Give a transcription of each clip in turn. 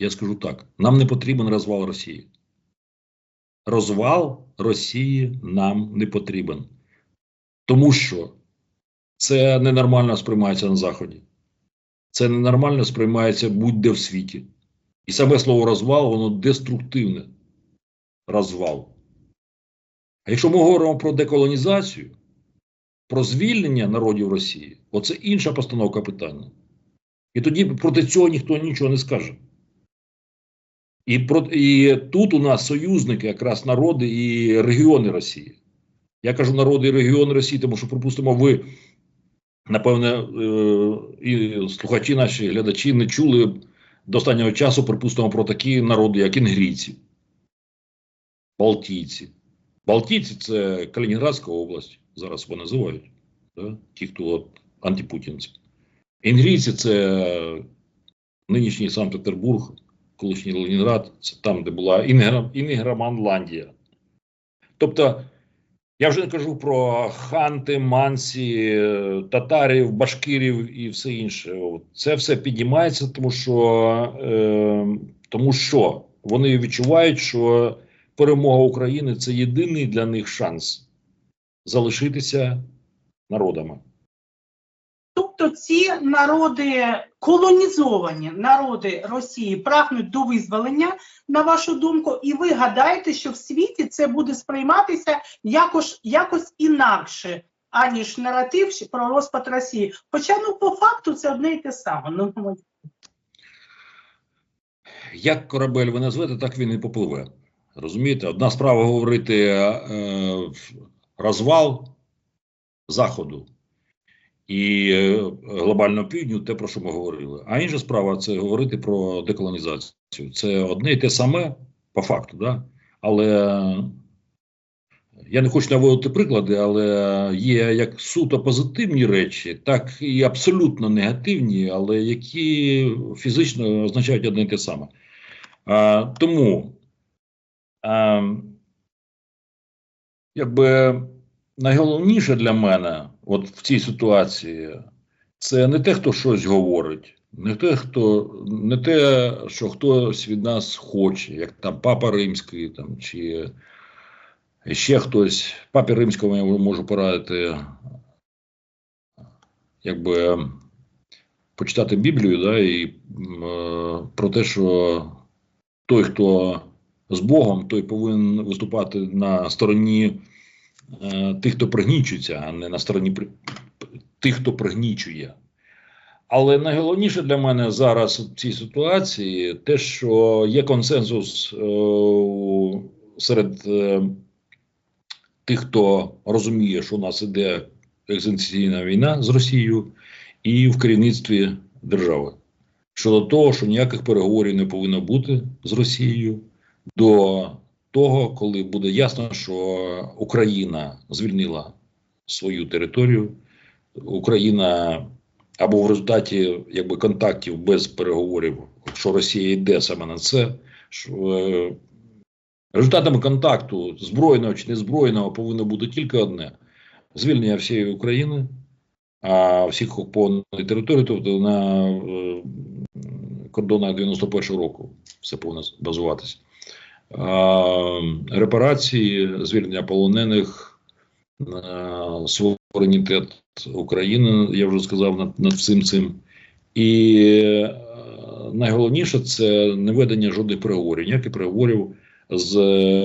Я скажу так: нам не потрібен розвал Росії. Розвал Росії нам не потрібен. Тому що це ненормально сприймається на Заході. Це ненормально сприймається будь-де в світі. І саме слово розвал, воно деструктивне. Розвал. А якщо ми говоримо про деколонізацію, про звільнення народів Росії, оце інша постановка питання. І тоді проти цього ніхто нічого не скаже. І, про, і тут у нас союзники, якраз народи і регіони Росії. Я кажу народи і регіони Росії, тому що, припустимо, ви, напевне, е, і слухачі наші глядачі не чули до останнього часу, припустимо, про такі народи, як інгрійці, Балтійці. Балтійці це Калінінградська область, зараз вони називають. Да? Ті, хто от, антипутінці. Інгрійці це нинішній Санкт-Петербург, колишній Ленінград, це там, де була Інграманландія. Тобто, я вже не кажу про ханти, мансі, е, татарів, башкирів і все інше. Це все піднімається, тому що, е, тому що вони відчувають, що перемога України це єдиний для них шанс залишитися народами. Тобто ці народи, колонізовані народи Росії прагнуть до визволення, на вашу думку, і ви гадаєте, що в світі це буде сприйматися якось, якось інакше, аніж наратив про розпад Росії. Хоча ну по факту це одне і те саме. Ну, Як корабель ви назвете, так він і попливе. Розумієте? Одна справа говорити е, розвал Заходу і е, глобального півдню, те, про що ми говорили. А інша справа це говорити про деколонізацію. Це одне і те саме по факту, да? але я не хочу наводити приклади, але є як суто позитивні речі, так і абсолютно негативні, але які фізично означають одне і те саме. А, тому, а, якби найголовніше для мене, от в цій ситуації, це не те, хто щось говорить, не те, хто не те, що хтось від нас хоче, як там Папа Римський, там чи ще хтось. Папі Римському я можу порадити, якби почитати Біблію, да, і е, про те, що той, хто з Богом, той повинен виступати на стороні тих, хто пригнічується, а не на стороні тих, хто пригнічує. Але найголовніше для мене зараз в цій ситуації те, що є консенсус е, серед е, тих, хто розуміє, що у нас іде екзистенційна війна з Росією, і в керівництві держави щодо того, що ніяких переговорів не повинно бути з Росією до того, коли буде ясно, що Україна звільнила свою територію, Україна або в результаті якби контактів без переговорів, що Росія йде саме на це, що е, результатами контакту збройного чи незбройного повинно бути тільки одне: звільнення всієї України, а всіх окупованих територій, тобто на е, кордонах 91-го року, все повинно базуватися. Репарації, звільнення полонених, а, суверенітет України, я вже сказав над, над всім цим. І е, найголовніше це не ведення жодних переговорів. Ніяких переговорів з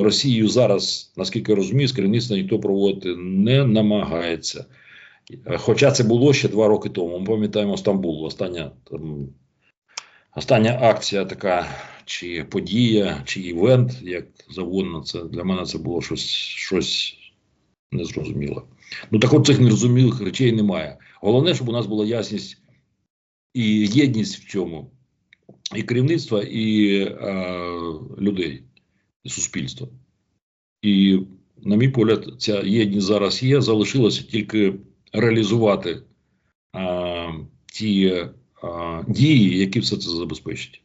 Росією зараз, наскільки я розумію, з керівництва ніхто проводити не намагається. Хоча це було ще два роки тому. Ми пам'ятаємо Стамбул. Остання там, остання акція така, чи подія, чи івент, як завгодно. Це для мене це було щось, щось незрозуміле. Ну так от цих незрозумілих речей немає. Головне, щоб у нас була ясність і єдність в цьому, і керівництва, і е, людей, і суспільства. І, на мій погляд, ця єдність зараз є. Залишилося тільки реалізувати е, ті дії, які все це забезпечать.